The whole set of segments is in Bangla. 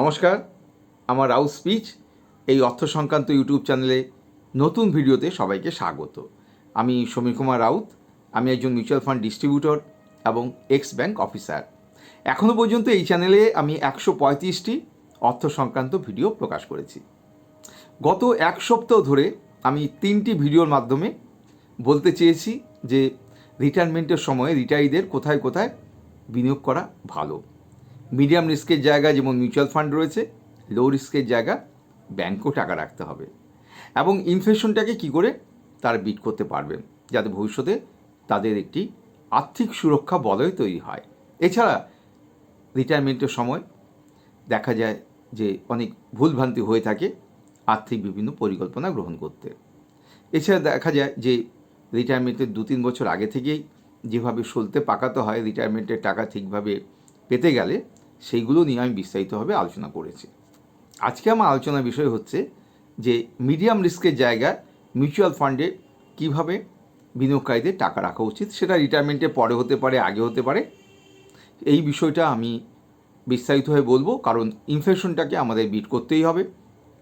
নমস্কার, আমার রাউ স্পিচ, এই অর্থ সংক্রান্ত ইউটিউব চ্যানেলে নতুন ভিডিওতে সবাইকে স্বাগত। আমি সমীর কুমার রাউত, আমি একজন মিউচুয়াল ফান্ড ডিস্ট্রিবিউটর এবং এক্স ব্যাংক অফিসার। এখনও পর্যন্ত এই চ্যানেলে আমি একশো পঁয়ত্রিশটি অর্থ সংক্রান্ত ভিডিও প্রকাশ করেছি। গত এক সপ্তাহ ধরে আমি তিনটি ভিডিওর মাধ্যমে বলতে চেয়েছি যে রিটায়ারমেন্টের সময় রিটায়ারিদের কোথায় কোথায় বিনিয়োগ করা ভালো। মিডিয়াম রিস্কের জায়গা যেমন মিউচুয়াল ফান্ড রয়েছে লো রিস্কের জায়গা ব্যাংকও টাকা রাখতে হবে। এবং ইনফ্লেশনটাকে কি করে? তারা বিট করতে পারবেন যাতে ভবিষ্যতে তাদের একটি আর্থিক সুরক্ষা বলয় তৈরি হয়। এছাড়া রিটায়ারমেন্টের সময় দেখা যায় যে অনেক ভুলভ্রান্তি হয়ে থাকে আর্থিক বিভিন্ন পরিকল্পনা গ্রহণ করতে। এছাড়া দেখা যায় যে রিটায়ারমেন্টের দু তিন বছর আগে থেকেই যেভাবে সলতে পাকাতে হয় রিটায়ারমেন্টের টাকা ঠিকভাবে পেতে গেলে সেইগুলো নিয়ে আমি বিস্তারিতভাবে আলোচনা করেছি। আজকে আমার আলোচনার বিষয় হচ্ছে যে মিডিয়াম রিস্কের জায়গায় মিউচুয়াল ফান্ডে কীভাবে বিনিয়োগকারীদের টাকা রাখা উচিত, সেটা রিটায়ারমেন্টের পরে হতে পারে, আগে হতে পারে। এই বিষয়টা আমি বিস্তারিতভাবে বলব, কারণ ইনফ্লেশনটাকে আমাদের বিট করতেই হবে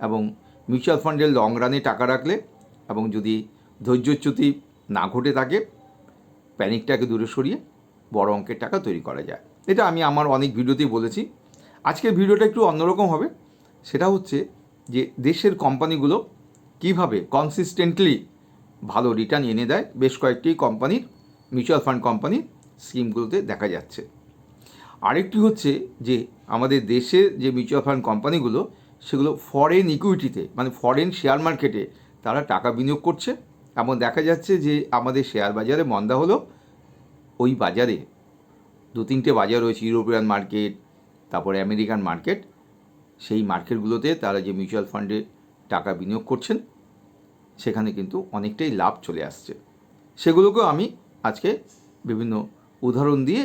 এবং মিউচুয়াল ফান্ডের লং রানে টাকা রাখলে এবং যদি ধৈর্যচ্যুতি না ঘটে থাকে প্যানিকটাকে দূরে সরিয়ে বড় অঙ্কের টাকা তৈরি করা যায়। এটা আমি আমার অনেক ভিডিওতেই বলেছি। আজকের ভিডিওটা একটু অন্যরকম হবে। সেটা হচ্ছে যে দেশের কোম্পানিগুলো কীভাবে কনসিস্টেন্টলি ভালো রিটার্ন এনে দেয়, বেশ কয়েকটি কোম্পানির মিউচুয়াল ফান্ড কোম্পানির স্কিমগুলোতে দেখা যাচ্ছে। আরেকটি হচ্ছে যে আমাদের দেশের যে মিউচুয়াল ফান্ড কোম্পানিগুলো, সেগুলো ফরেন ইকুইটিতে মানে ফরেন শেয়ার মার্কেটে তারা টাকা বিনিয়োগ করছে। এমন দেখা যাচ্ছে যে আমাদের শেয়ার বাজারে মন্দা হলো, ওই বাজারে দু তিনটে বাজার রয়েছে, ইউরোপিয়ান মার্কেট, তারপরে আমেরিকান মার্কেট। সেই মার্কেটগুলোতে তারা যে মিউচুয়াল ফান্ডে টাকা বিনিয়োগ করছেন, সেখানে কিন্তু অনেকটাই লাভ চলে আসছে। সেগুলোকেও আমি আজকে বিভিন্ন উদাহরণ দিয়ে,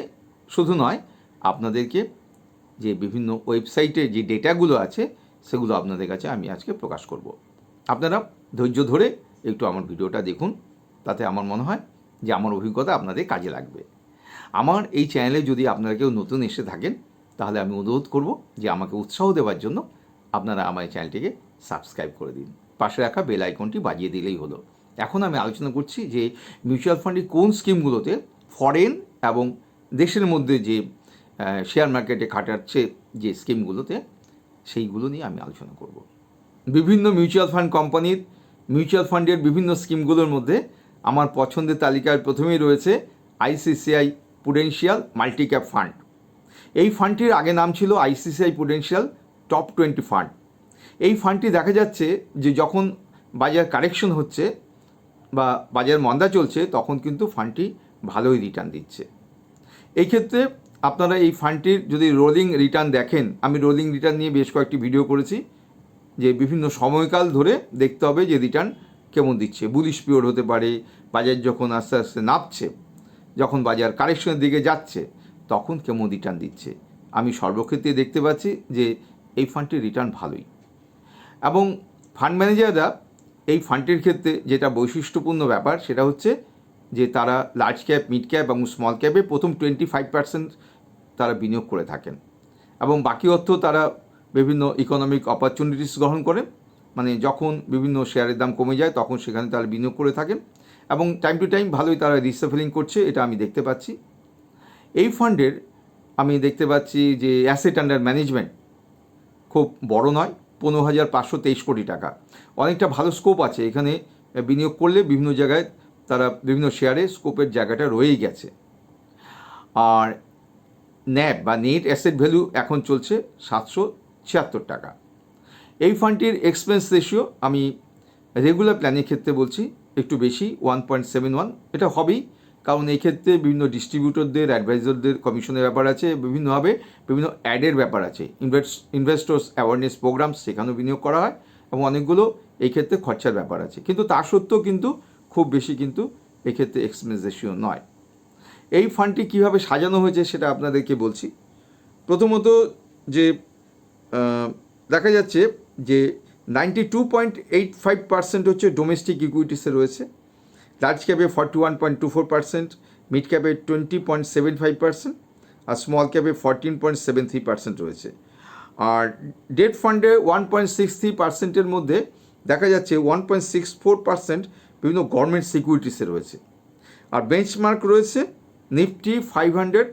শুধু নয়, আপনাদেরকে যে বিভিন্ন ওয়েবসাইটে যে ডেটাগুলো আছে, সেগুলো আপনাদের কাছে আমি আজকে প্রকাশ করব। আপনারা ধৈর্য ধরে একটু আমার ভিডিওটা দেখুন, তাতে আমার মনে হয় যে আমার অভিজ্ঞতা আপনাদের কাজে লাগবে। আমার এই চ্যানেলে যদি আপনারা কেউ নতুন এসে থাকেন, তাহলে আমি অনুরোধ করব যে আমাকে উৎসাহ দেওয়ার জন্য আপনারা আমার এই চ্যানেলটিকে সাবস্ক্রাইব করে দিন। পাশে রাখা বেল আইকনটি বাজিয়ে দিলেই হলো। এখন আমি আলোচনা করছি যে মিউচুয়াল ফান্ডের কোন স্কিমগুলোতে ফরেন এবং দেশের মধ্যে যে শেয়ার মার্কেটে খাটাচ্ছে যে স্কিমগুলোতে সেইগুলো নিয়ে আমি আলোচনা করব। বিভিন্ন মিউচুয়াল ফান্ড কোম্পানির মিউচুয়াল ফান্ডের বিভিন্ন স্কিমগুলোর মধ্যে আমার পছন্দের তালিকায় প্রথমেই রয়েছে ICICI Prudential multi cap fund এই ফান্ডটির আগে নাম ছিল ICICI Prudential top twenty fund এই ফান্ডটি দেখা যাচ্ছে যে যখন বাজার কারেকশন হচ্ছে বা বাজার মন্দা চলছে, তখন কিন্তু ফান্ডটি ভালোই রিটার্ন দিচ্ছে। এই ক্ষেত্রে আপনারা এই ফান্ডটির যদি রোলিং রিটার্ন দেখেন, আমি রোলিং রিটার্ন নিয়ে বেশ কয়েকটি ভিডিও করেছি, যে বিভিন্ন সময়কাল ধরে দেখতে হবে যে রিটার্ন কেমন দিচ্ছে। বুলিশ পিরিয়ড হতে পারে, বাজার যখন আস্তে আস্তে নামছে যখন বাজার কারেকশনের দিকে যাচ্ছে, তখন কেমন রিটার্ন দিচ্ছে? আমি সর্বক্ষেত্রে দেখতে পাচ্ছি যে এই ফান্ডটির রিটার্ন ভালোই। এবং ফান্ড ম্যানেজাররা এই ফান্ডটির ক্ষেত্রে যেটা বৈশিষ্ট্যপূর্ণ ব্যাপার, সেটা হচ্ছে যে তারা লার্জ ক্যাপ মিড ক্যাপ এবং স্মল ক্যাপে প্রথম টোয়েন্টি ফাইভ পার্সেন্ট তারা বিনিয়োগ করে থাকেন। এবং বাকি অর্থ তারা বিভিন্ন ইকোনমিক অপরচুনিটিস গ্রহণ করে মানে যখন বিভিন্ন শেয়ারের দাম কমে যায়, তখন সেখানে তারা বিনিয়োগ করে থাকেন। এবং টাইম টু টাইম ভালোই তারা রিসেফেলিং করছে, এটা আমি দেখতে পাচ্ছি। এই ফান্ডের আমি দেখতে পাচ্ছি যে অ্যাসেট আন্ডার ম্যানেজমেন্ট খুব বড় নয়, পনেরো হাজার পাঁচশো তেইশ কোটি টাকা। অনেকটা ভালো স্কোপ আছে, এখানে বিনিয়োগ করলে বিভিন্ন জায়গায় তারা বিভিন্ন শেয়ারে স্কোপের জায়গাটা রয়েই গেছে। আর ন্যাব বা নেট অ্যাসেট ভ্যালু এখন চলছে সাতশো ছিয়াত্তর টাকা। এই ফান্ডটির এক্সপেন্স রেশিও আমি রেগুলার প্ল্যানের ক্ষেত্রে বলছি একটু বেশি ওয়ান পয়েন্ট সেভেন ওয়ান এটা হবেই, কারণ এই ক্ষেত্রে বিভিন্ন ডিস্ট্রিবিউটরদের অ্যাডভাইজারদের কমিশনের ব্যাপার আছে, বিভিন্নভাবে বিভিন্ন অ্যাডের ব্যাপার আছে। ইনভেস্ট ইনভেস্টর্স অ্যাওয়ারনেস প্রোগ্রাম সেখানেও বিনিয়োগ করা হয়, এবং অনেকগুলো এই ক্ষেত্রে খরচার ব্যাপার আছে। কিন্তু তা সত্ত্বেও কিন্তু খুব বেশি কিন্তু এক্ষেত্রে এক্সপেন্স রেশিও নয়। এই ফান্ডটি কীভাবে সাজানো হয়েছে সেটা আপনাদেরকে বলছি। প্রথমত যে দেখা যাচ্ছে যে ninety two point eight five percent হচ্ছে ডোমেস্টিক ইকুইটিসে রয়েছে। Large ক্যাপে forty one point two four percent, mid ক্যাপে twenty point seven five percent আর small ক্যাপে fourteen point seven three percent রয়েছে। আর ডেট ফান্ডে ওয়ান পয়েন্ট সিক্স থ্রি পার্সেন্টের মধ্যে দেখা যাচ্ছে one point six four percent বিভিন্ন গভর্নমেন্ট সিকিউরিটিসে রয়েছে। আর বেঞ্চমার্ক রয়েছে Nifty five hundred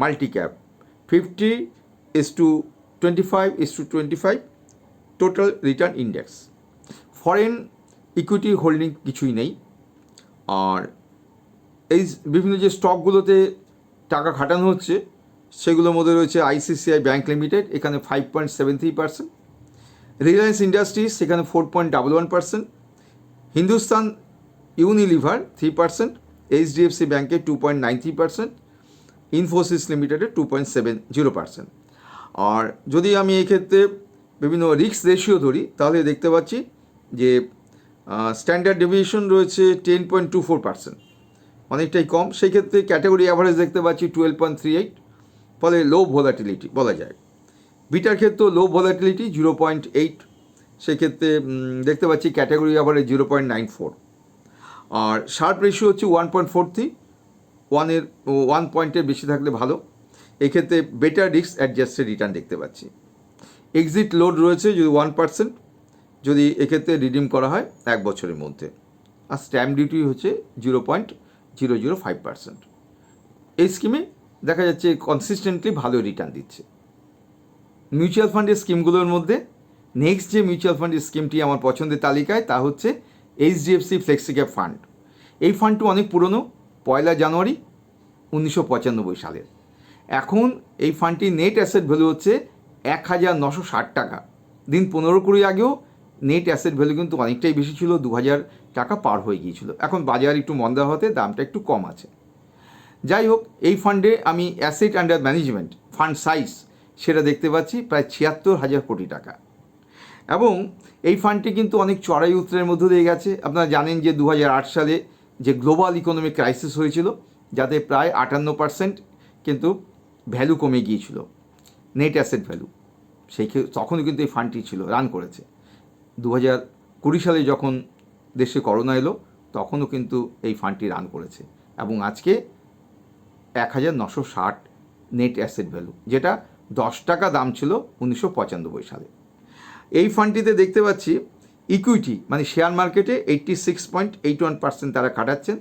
multi cap fifty is to twenty five is to twenty five total return index foreign equity holding কিছুই নেই। আর এই বিভিন্ন যে স্টকগুলোতে টাকা খাটানো হচ্ছে, সেগুলোর মধ্যে রয়েছে আইসিসিআই ব্যাঙ্ক লিমিটেড এখানে five point seven three percent Reliance Industries সেখানে four point double one percent Hindustan Unilever three percent HDFC ব্যাঙ্কে two point nine three percent Infosys লিমিটেডে two point seven zero percent আর যদি আমি এক্ষেত্রে বিভিন্ন রিস্ক রেশিও ধরি, তাহলে দেখতে পাচ্ছি যে স্ট্যান্ডার্ড ডেভিয়েশন রয়েছে ten point two four percent অনেকটাই কম। সেই ক্ষেত্রে ক্যাটাগরি অ্যাভারেজ দেখতে পাচ্ছি টুয়েলভ পয়েন্ট থ্রি এইট ফলে লো ভোলাটিলিটি বলা যায়। বিটার ক্ষেত্রেও low volatility zero point eight সেক্ষেত্রে দেখতে পাচ্ছি category average zero point nine four আর শার্প রেশিও হচ্ছে ওয়ান পয়েন্ট ফোর থ্রি ওয়ানের ওয়ান পয়েন্টের বেশি থাকলে ভালো। এক্ষেত্রে বেটার রিস্ক অ্যাডজাস্টেড রিটার্ন দেখতে পাচ্ছি। এক্সিট লোড রয়েছে যদি ওয়ান পার্সেন্ট যদি এক্ষেত্রে রিডিম করা হয় এক বছরের মধ্যে। আর স্ট্যাম্প ডিউটি হচ্ছে zero point zero zero five percent এই স্কিমে দেখা যাচ্ছে কনসিস্টেন্টলি ভালো রিটার্ন দিচ্ছে। মিউচুয়াল ফান্ডের স্কিমগুলোর মধ্যে নেক্সট যে মিউচুয়াল ফান্ডের স্কিমটি আমার পছন্দের তালিকায় তা হচ্ছে এইচডিএফসি ফ্লেক্সিক্যাপ ফান্ড এই ফান্ডটি অনেক পুরনো, পয়লা জানুয়ারি উনিশশো পঁচানব্বই সালের। এখন এই ফান্ডটির নেট অ্যাসেট ভ্যালু হচ্ছে এক হাজার নশো ষাট টাকা। দিন পনেরো কুড়ি আগেও নেট অ্যাসেট ভ্যালু কিন্তু অনেকটাই বেশি ছিল দু হাজার টাকা পার হয়ে গিয়েছিল। এখন বাজার একটু মন্দা হতে দামটা একটু কম আছে। যাই হোক, এই ফান্ডে আমি asset under management fund size সেটা দেখতে পাচ্ছি, প্রায় ছিয়াত্তর হাজার কোটি টাকা। এবং এই ফান্ডটি কিন্তু অনেক চড়াই উত্তরের মধ্য দিয়ে গেছে। আপনারা জানেন যে দু হাজার আট সালে যে গ্লোবাল ইকোনমিক ক্রাইসিস হয়েছিল, যাতে প্রায় আটান্ন পার্সেন্ট কিন্তু ভ্যালু কমে গিয়েছিল নেট অ্যাসেট ভ্যালু সেই তখনও কিন্তু এই ফান্ডটি ছিল রান করেছে। দু হাজার কুড়ি সালে যখন দেশে করোনা এলো, তখনও কিন্তু এই ফান্ডটি রান করেছে। এবং আজকে এক হাজার নশো ষাট নেট অ্যাসেট ভ্যালু যেটা দশ টাকা দাম ছিল উনিশশো পঁচানব্বই সালে। এই ফান্ডটিতে দেখতে পাচ্ছি ইকুইটি মানে শেয়ার মার্কেটে eighty six point eight one percent তারা কাটাচ্ছেন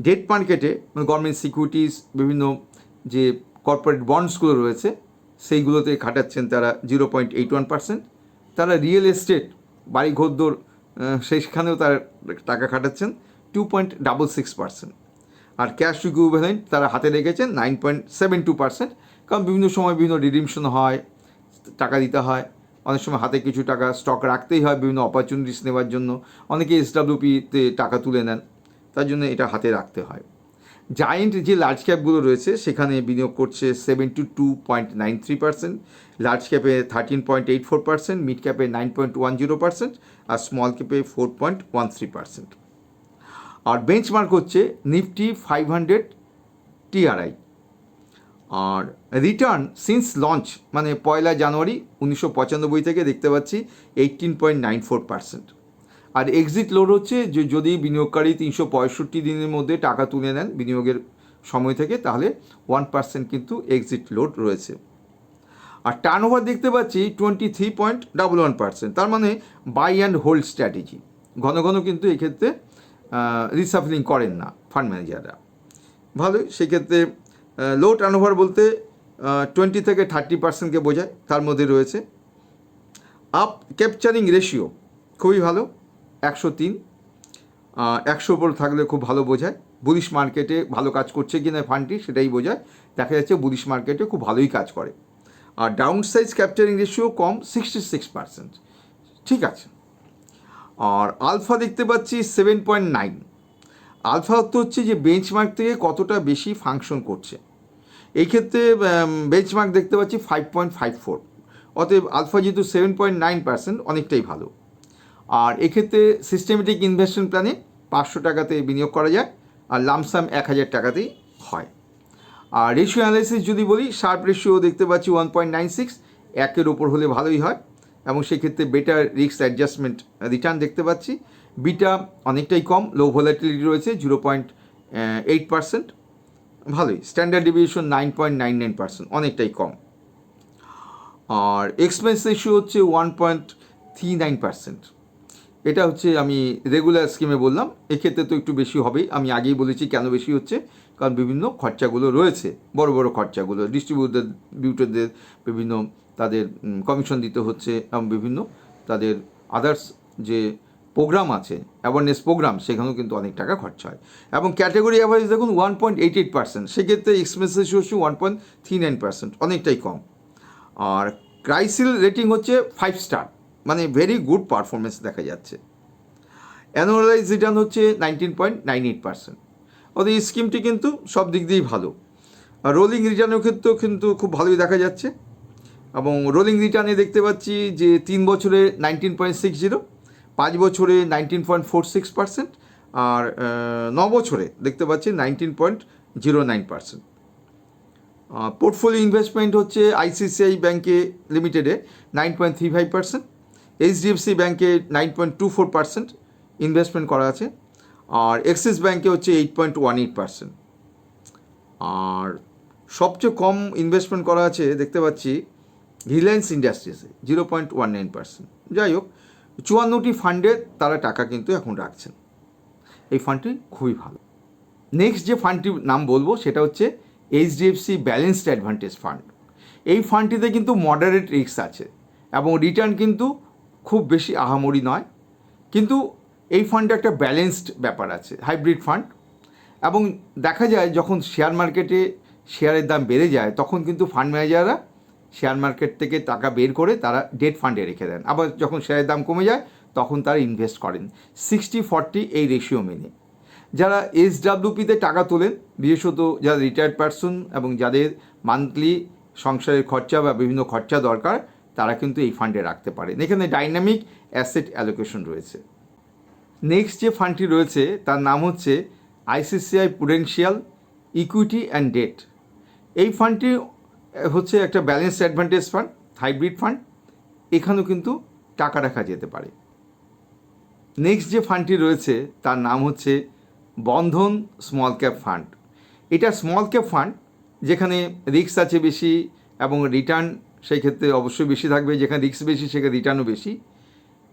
ডেট মার্কেটে মানে গভর্নমেন্ট সিকিউরিটিস বিভিন্ন যে কর্পোরেট বন্ডসগুলো রয়েছে সেইগুলোতে খাটাচ্ছেন তারা zero point eight one percent তারা রিয়েল এস্টেট বাড়ি ঘরদোর আহ, সেখানেও তারা টাকা খাটাচ্ছেন two point double six percent আর ক্যাশ ইকুইভ্যালেন্ট তারা হাতে রেখেছেন nine point seven two percent কারণ বিভিন্ন সময় বিভিন্ন রিডিমশন হয় টাকা দিতে হয়। অনেক সময় হাতে কিছু টাকা স্টক রাখতেই হয় বিভিন্ন অপরচুনিটিস নেওয়ার জন্য। অনেকে এসডাব্লিউপিতে টাকা তুলে নেন। তার জন্য এটা হাতে রাখতে হয়। জায়েন্ট যে লার্জ ক্যাপগুলো রয়েছে, সেখানে বিনিয়োগ করছে seventy two point nine three percent large ক্যাপে thirteen point eight four percent mid ক্যাপে nine point one zero percent আর small ক্যাপে four point one three percent আর বেঞ্চমার্ক হচ্ছে নিফটি ফাইভ হান্ড্রেড টিআরআই আর রিটার্ন সিন্স লঞ্চ মানে পয়লা জানুয়ারি উনিশশো পঁচানব্বই থেকে দেখতে পাচ্ছি eighteen point nine four percent আর এক্সিট লোড হচ্ছে যে যদি বিনিয়োগকারী তিনশো পঁয়ষট্টি দিনের মধ্যে টাকা তুলে নেন বিনিয়োগের সময় থেকে, তাহলে ওয়ান পার্সেন্ট কিন্তু এক্সিট লোড রয়েছে। আর টার্ন ওভার দেখতে পাচ্ছি twenty three point double one percent তার মানে বাই অ্যান্ড হোল্ড স্ট্র্যাটেজি ঘন ঘন কিন্তু এক্ষেত্রে রিসাফলিং করেন না ফান্ড ম্যানেজাররা ভালোই, সেক্ষেত্রে লো টার্ন ওভার বলতে টোয়েন্টি থেকে থার্টি পার্সেন্টকে বোঝায়, তার মধ্যে রয়েছে। আপ ক্যাপচারিং রেশিও খুবই ভালো। একশো তিন। একশো উপর থাকলে খুব ভালো বোঝায়। বুলিশ মার্কেটে ভালো কাজ করছে কি না ফান্ডটি সেটাই বোঝায়। দেখা যাচ্ছে বুলিশ মার্কেটে খুব ভালোই কাজ করে। আর ডাউন সাইজ ক্যাপচারিং রেশিও কম সিক্সটি সিক্স পার্সেন্ট ঠিক আছে। আর আলফা দেখতে পাচ্ছি সেভেন পয়েন্ট নাইন আলফা অর্থ হচ্ছে যে বেঞ্চমার্ক থেকে কতটা বেশি ফাংশন করছে। এই ক্ষেত্রে বেঞ্চমার্ক দেখতে পাচ্ছি ফাইভ পয়েন্ট ফাইভ ফোর অতএব আলফা যেহেতু সেভেন পয়েন্ট নাইন পার্সেন্ট অনেকটাই ভালো। আর এক্ষেত্রে সিস্টেমেটিক ইনভেস্টমেন্ট প্ল্যানে পাঁচশো টাকাতে বিনিয়োগ করা যায় আর লামসাম এক হাজার টাকাতেই হয়। আর রেশিও অ্যানালাইসিস যদি বলি শার্প রেশিও দেখতে পাচ্ছি ওয়ান পয়েন্ট নাইন সিক্স একের ওপর হলে ভালোই হয় এবং সেক্ষেত্রে বেটার রিস্ক অ্যাডজাস্টমেন্ট রিটার্ন দেখতে পাচ্ছি। বিটা অনেকটাই কম লো ভোলাটিলিটি রয়েছে জিরো পয়েন্ট এইট পার্সেন্ট ভালোই। Standard deviation nine point nine nine percent অনেকটাই কম। আর এক্সপেন্স রেশিও হচ্ছে one point three nine percent এটা হচ্ছে আমি রেগুলার স্কিমে বললাম। এক্ষেত্রে তো একটু বেশি হবেই। আমি আগেই বলেছি কেন বেশি হচ্ছে? কারণ বিভিন্ন খরচাগুলো রয়েছে। বড় বড় খরচাগুলো ডিস্ট্রিবিউটার ডিস্ট্রিবিউটারদের বিভিন্ন তাদের কমিশন দিতে হচ্ছে এবং বিভিন্ন তাদের আদার্স যে প্রোগ্রাম আছে অ্যাওয়ারনেস প্রোগ্রাম সেখানেও কিন্তু অনেক টাকা খরচা হয়। এবং ক্যাটাগরি অ্যাভারেজ দেখুন one point eight eight percent সেক্ষেত্রে এক্সপেন্স হচ্ছে one point three nine percent অনেকটাই কম। আর ক্রাইসিল রেটিং হচ্ছে ফাইভ স্টার মানে ভেরি গুড পারফরমেন্স দেখা যাচ্ছে। অ্যানুয়ালাইজ রিটার্ন হচ্ছে nineteen point nine eight percent ওদের এই স্কিমটি কিন্তু সব দিক দিয়েই ভালো। আর রোলিং রিটার্নের ক্ষেত্রেও কিন্তু খুব ভালোই দেখা যাচ্ছে। এবং রোলিং রিটার্নে দেখতে পাচ্ছি যে তিন বছরে নাইনটিন পয়েন্ট সিক্স জিরো পাঁচ বছরে nineteen point four six percent আর ন বছরে দেখতে পাচ্ছি nineteen point zero nine percent portfolio investment হচ্ছে আইসিসিআই ব্যাঙ্কে লিমিটেডে nine point three five percent HDFC ব্যাঙ্কে nine point two four percent investment করা আছে আর এক্সিস ব্যাঙ্কে হচ্ছে eight point one eight percent আর সবচেয়ে কম ইনভেস্টমেন্ট করা আছে দেখতে পাচ্ছি Reliance ইন্ডাস্ট্রিজে zero point one nine percent যাই হোক, চুয়ান্নটি ফান্ডে তারা টাকা কিন্তু এখন রাখছেন। এই ফান্ডটি খুবই ভালো। নেক্সট যে ফান্ডটির নাম বলব সেটা হচ্ছে এইচডিএফসি ব্যালেন্সড অ্যাডভান্টেজ ফান্ড এই ফান্ডটিতে কিন্তু মডারেট রিস্ক আছে এবং রিটার্ন কিন্তু খুব বেশি আহামরি নয়। কিন্তু এই ফান্ডে একটা ব্যালেন্সড ব্যাপার আছে হাইব্রিড ফান্ড এবং দেখা যায় যখন শেয়ার মার্কেটে শেয়ারের দাম বেড়ে যায়, তখন কিন্তু ফান্ড ম্যানেজাররা শেয়ার মার্কেট থেকে টাকা বের করে তারা ডেট ফান্ডে রেখে দেন। আবার যখন শেয়ারের দাম কমে যায়, তখন তারা ইনভেস্ট করেন। সিক্সটি ফর্টি এই রেশিও মেনে। যারা এসডাব্লিউপিতে টাকা তোলেন, বিশেষত যারা রিটায়ার্ড পারসন এবং যাদের মান্থলি সংসারের খরচা বা বিভিন্ন খরচা দরকার তারা কিন্তু এই ফান্ডে রাখতে পারেন। এখানে ডাইনামিক অ্যাসেট অ্যালোকেশন রয়েছে। নেক্সট যে ফান্ডটি রয়েছে, তার নাম হচ্ছে ICICI Prudential equity and debt এই ফান্ডটি হচ্ছে একটা balance advantage fund hybrid fund এখানেও কিন্তু টাকা রাখা যেতে পারে। নেক্সট যে ফান্ডটি রয়েছে, তার নাম হচ্ছে বন্ধন স্মল ক্যাপ ফান্ড এটা স্মল ক্যাপ ফান্ড যেখানে রিস্ক আছে বেশি এবং রিটার্ন সেই ক্ষেত্রে অবশ্যই বেশি থাকবে, যেখানে রিস্ক বেশি সেখানে রিটার্নও বেশি।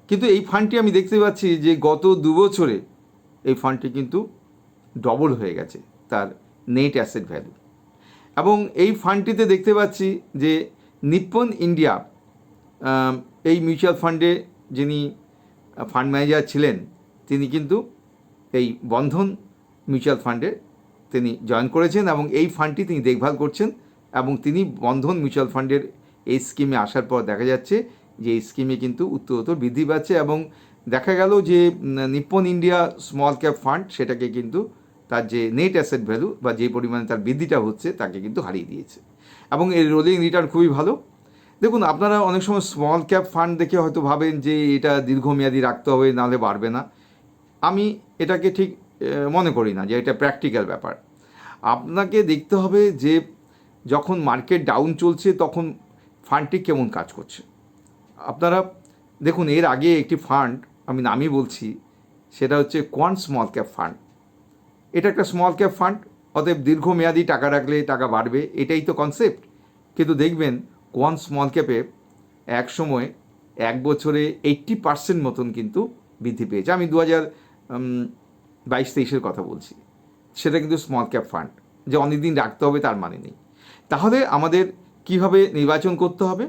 কিন্তু এই ফান্ডটি আমি দেখতে পাচ্ছি যে গত দু বছরে এই ফান্ডটি কিন্তু ডবল হয়ে গেছে, তার নেট অ্যাসেট ভ্যালু এবং এই ফান্ডটিতে দেখতে পাচ্ছি যে নিপ্পন ইন্ডিয়া এই মিউচুয়াল ফান্ডে যিনি ফান্ড ম্যানেজার ছিলেন, তিনি কিন্তু এই বন্ধন মিউচুয়াল ফান্ডে তিনি জয়েন করেছেন এবং এই ফান্ডটি তিনি দেখভাল করছেন এবং তিনি বন্ধন মিউচুয়াল ফান্ডের এই স্কিমে আসার পর দেখা যাচ্ছে যে এই স্কিমে কিন্তু উত্তরোত্তর বৃদ্ধি পাচ্ছে এবং দেখা গেল যে Nippon India small cap fund সেটাকে কিন্তু তার যে নেট অ্যাসেট ভ্যালু বা যে পরিমাণে তার বৃদ্ধিটা হচ্ছে তাকে কিন্তু হারিয়ে দিয়েছে। এবং এর রোলিং রিটার্ন খুবই ভালো। দেখুন, আপনারা অনেক সময় স্মল ক্যাপ ফান্ড দেখে হয়তো ভাবেন যে, এটা দীর্ঘমেয়াদী রাখতে হবে, নাহলে বাড়বে না। আমি এটাকে ঠিক মনে করি না যে, এটা প্র্যাকটিক্যাল ব্যাপার। আপনাকে দেখতে হবে যে, যখন মার্কেট ডাউন চলছে, তখন ফান্ডটি কেমন কাজ করছে? আপনারা দেখুন, এর আগে একটি ফান্ড আমি নামই বলছি, সেটা হচ্ছে কোয়ান স্মল ক্যাপ ফান্ড। এটা একটা স্মল ক্যাপ ফান্ড, অতএব দীর্ঘমেয়াদী টাকা রাখলে টাকা বাড়বে, এটাই তো কনসেপ্ট কিন্তু দেখবেন, কোয়ান স্মল ক্যাপে এক সময় এক বছরে এইট্টি পার্সেন্ট মতন কিন্তু বৃদ্ধি পেয়েছে। আমি দু হাজার বাইশ তেইশের কথা বলছি। সেটা কিন্তু স্মল ক্যাপ ফান্ড, যে অনেকদিন রাখতে হবে তার মানে নেই। তাহলে আমাদের কীভাবে নির্বাচন করতে হবে,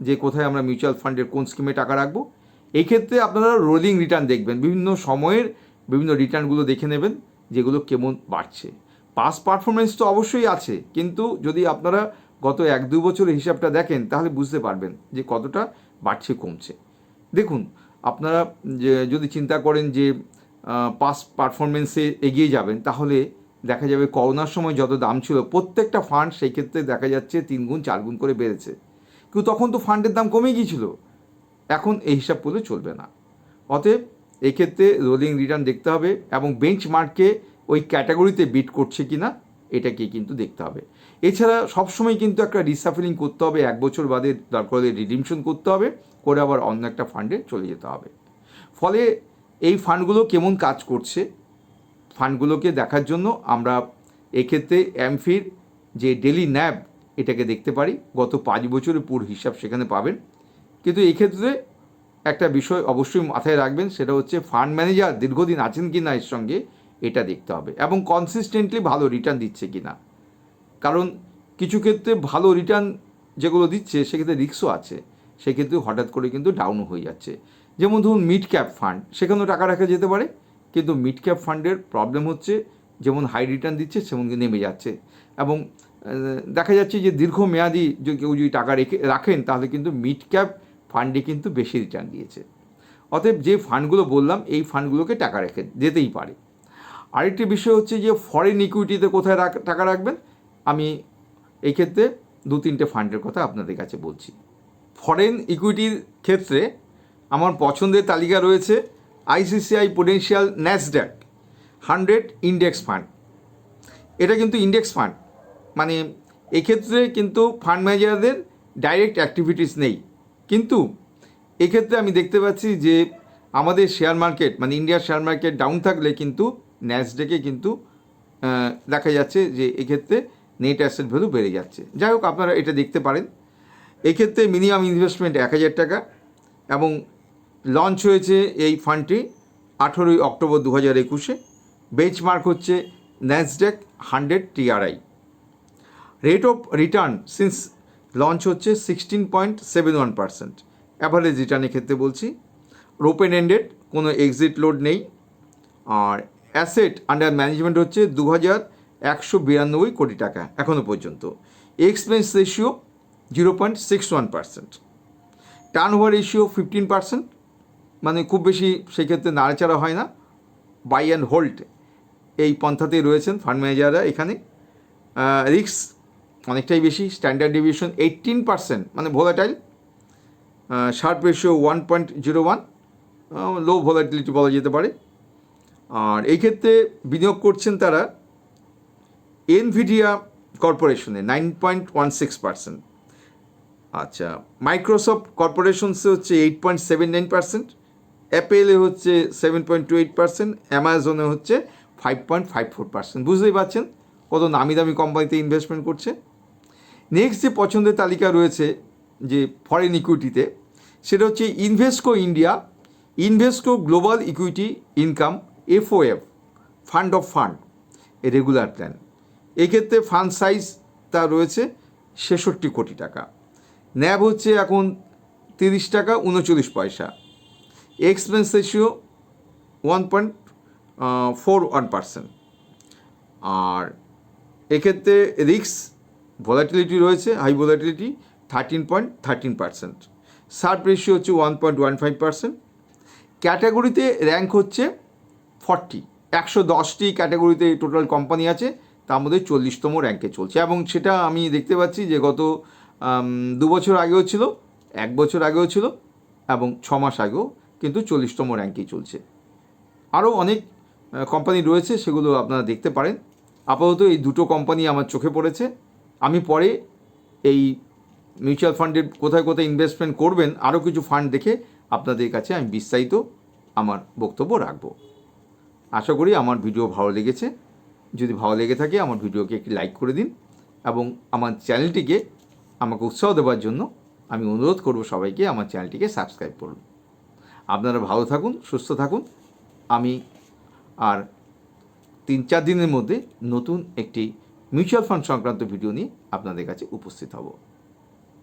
যে কোথায় আমরা মিউচুয়াল ফান্ডের কোন স্কিমে টাকা রাখব, এই ক্ষেত্রে আপনারা রোলিং রিটার্ন দেখবেন। বিভিন্ন সময়ের বিভিন্ন রিটার্নগুলো দেখে নেবেন, যেগুলো কেমন বাড়ছে। পাস পারফরমেন্স তো অবশ্যই আছে, কিন্তু যদি আপনারা গত এক দু বছরের হিসাবটা দেখেন, তাহলে বুঝতে পারবেন যে কতটা বাড়ছে, কমছে। দেখুন, আপনারা যদি চিন্তা করেন যে পাস পারফরমেন্সে এগিয়ে যাবেন, তাহলে দেখা যাবে করোনার সময় যত দাম ছিল, প্রত্যেকটা ফান্ড সেই ক্ষেত্রে দেখা যাচ্ছে তিন গুণ, চার গুণ করে বেড়েছে। কিন্তু তখন তো ফান্ডের দাম কমে গিয়েছিল। এখন এই হিসাব করলে চলবে না। অতএব এক্ষেত্রে রোলিং রিটার্ন দেখতে হবে এবং বেঞ্চ মার্ককে ওই ক্যাটাগরিতে বিট করছে কি না এটাকে কিন্তু দেখতে হবে। এছাড়া সবসময় কিন্তু একটা রিসাফেলিং করতে হবে, এক বছর বাদে দরকার হলে রিডিমশন করতে হবে, করে আবার অন্য একটা ফান্ডে চলে যেতে হবে। ফলে এই ফান্ডগুলো কেমন কাজ করছে ফান্ডগুলোকে দেখার জন্য আমরা এক্ষেত্রে অ্যামফির যে ডেলি ন্যাব, এটাকে দেখতে পারি। গত পাঁচ বছরের পুর হিসাব সেখানে পাবেন। কিন্তু এক্ষেত্রে একটা বিষয় অবশ্যই মাথায় রাখবেন, সেটা হচ্ছে ফান্ড ম্যানেজার দীর্ঘদিন আছেন কি না এর সঙ্গে, এটা দেখতে হবে। এবং কনসিস্টেন্টলি ভালো রিটার্ন দিচ্ছে কি না। কারণ কিছু ক্ষেত্রে ভালো রিটার্ন যেগুলো দিচ্ছে, সেক্ষেত্রে রিক্সও আছে। সেক্ষেত্রে হঠাৎ করে কিন্তু ডাউন হয়ে যাচ্ছে। যেমন ধরুন মিড ক্যাপ ফান্ড সেখানেও টাকা রাখা যেতে পারে। কিন্তু মিড ক্যাপ ফান্ডের প্রবলেম হচ্ছে, যেমন হাই রিটার্ন দিচ্ছে, সেমন নেমে যাচ্ছে। এবং দেখা যাচ্ছে যে দীর্ঘমেয়াদী যে কেউ যদি টাকা রেখে, রাখেন, তাহলে কিন্তু মিড ক্যাপ ফান্ডে কিন্তু বেশি রিটার্ন দিয়েছে। অতএব যে ফান্ডগুলো বললাম, এই ফান্ডগুলোকে টাকা রেখে যেতেই পারে। আরেকটি বিষয় হচ্ছে যে ফরেন ইকুইটিতে কোথায় টাকা রাখবেন? আমি এই ক্ষেত্রে দু তিনটে ফান্ডের কথা আপনাদের কাছে বলছি। ফরেন ইকুইটির ক্ষেত্রে আমার পছন্দের তালিকা রয়েছে ICICI Prudential Nasdaq hundred index fund এটা কিন্তু ইন্ডেক্স ফান্ড মানে এক্ষেত্রে কিন্তু ফান্ড ম্যানেজারদের ডাইরেক্ট অ্যাক্টিভিটিস নেই। কিন্তু এক্ষেত্রে আমি দেখতে পাচ্ছি যে আমাদের শেয়ার মার্কেট মানে ইন্ডিয়ার শেয়ার মার্কেট ডাউন থাকলে কিন্তু ন্যাসডেকে কিন্তু দেখা যাচ্ছে যে এক্ষেত্রে নেট অ্যাসেট ভ্যালু বেড়ে যাচ্ছে। যাই হোক, আপনারা এটা দেখতে পারেন। এক্ষেত্রে মিনিমাম ইনভেস্টমেন্ট এক হাজার টাকা এবং লঞ্চ হয়েছে এই ফান্ডটি আঠেরোই অক্টোবর দু হাজার একুশে। বেঞ্চমার্ক হচ্ছে Nasdaq hundred TRI rate of return since launch হচ্ছে sixteen point seven one percent average রিটার্নের ক্ষেত্রে বলছি ওপেন এন্ডেড কোনো এক্সিট লোড নেই। আর অ্যাসেট আন্ডার ম্যানেজমেন্ট হচ্ছে দু হাজার একশো বিরানব্বই কোটি টাকা এখনও পর্যন্ত। Expense ratio zero point six one percent turnover ratio fifteen percent মানে খুব বেশি সেক্ষেত্রে নাড়াচাড়া হয় না। বাই অ্যান্ড হোল্ড এই পন্থাতেই রয়েছেন ফান্ড ম্যানেজাররা এখানে রিক্স অনেকটাই বেশি স্ট্যান্ডার্ড ডিভিশন এইটিন পার্সেন্ট মানে volatile Sharpe ratio one point zero one low volatility বলা যেতে পারে। আর এই ক্ষেত্রে বিনিয়োগ করছেন তারা Nvidia কর্পোরেশনে nine point one six percent আচ্ছা মাইক্রোসফট কর্পোরেশনসে হচ্ছে eight point seven nine percent অ্যাপেলে হচ্ছে seven point two eight percent অ্যামাজনে হচ্ছে five point five four percent বুঝতেই পারছেন কত নামি দামি কোম্পানিতে ইনভেস্টমেন্ট করছে? নেক্সট যে পছন্দের তালিকা রয়েছে যে ফরেন ইকুইটিতে সেটা হচ্ছে Invesco India Invesco global equity income FOF fund of fund regular plan এক্ষেত্রে ফান্ড সাইজ তা রয়েছে ছেষট্টি কোটি টাকা। ন্যাব হচ্ছে এখন তিরিশ টাকা, উনচল্লিশ পয়সা। Expense ratio one point four one percent আর এক্ষেত্রে রিক্স ভলাটিলিটি রয়েছে high volatility thirteen point thirteen percent Sharpe ratio হচ্ছে one point one five percent ক্যাটাগরিতে র্যাঙ্ক হচ্ছে ফর্টি একশো দশটি ক্যাটাগরিতে টোটাল কোম্পানি আছে, তার মধ্যে চল্লিশতম র্যাঙ্কে চলছে। এবং সেটা আমি দেখতে পাচ্ছি যে গত দু বছর আগেও ছিল, এক বছর আগেও ছিল, এবং ছ মাস আগেও কিন্তু চল্লিশতম র্যাঙ্কেই চলছে। আরও অনেক কোম্পানি রয়েছে, সেগুলো আপনারা দেখতে পারেন। আপাতত এই দুটো কোম্পানি আমার চোখে পড়েছে। আমি পরে এই মিউচুয়াল ফান্ডের কোথায় কোথায় ইনভেস্টমেন্ট করবেন আরও কিছু ফান্ড দেখে আপনাদের কাছে আমি বিস্তারিত আমার বক্তব্য রাখব। আশা করি আমার ভিডিও ভালো লেগেছে। যদি ভালো লেগে থাকে, আমার ভিডিওকে একটি লাইক করে দিন এবং আমার চ্যানেলটিকে আমাকে উৎসাহ দেওয়ার জন্য আমি অনুরোধ করব সবাইকে আমার চ্যানেলটিকে সাবস্ক্রাইব করুন। আপনারা ভালো থাকুন, সুস্থ থাকুন। আমি আর তিন চার দিনের মধ্যে নতুন একটি মিউচুয়াল ফান্ড সংক্রান্ত ভিডিও নিয়ে আপনাদের কাছে উপস্থিত হব।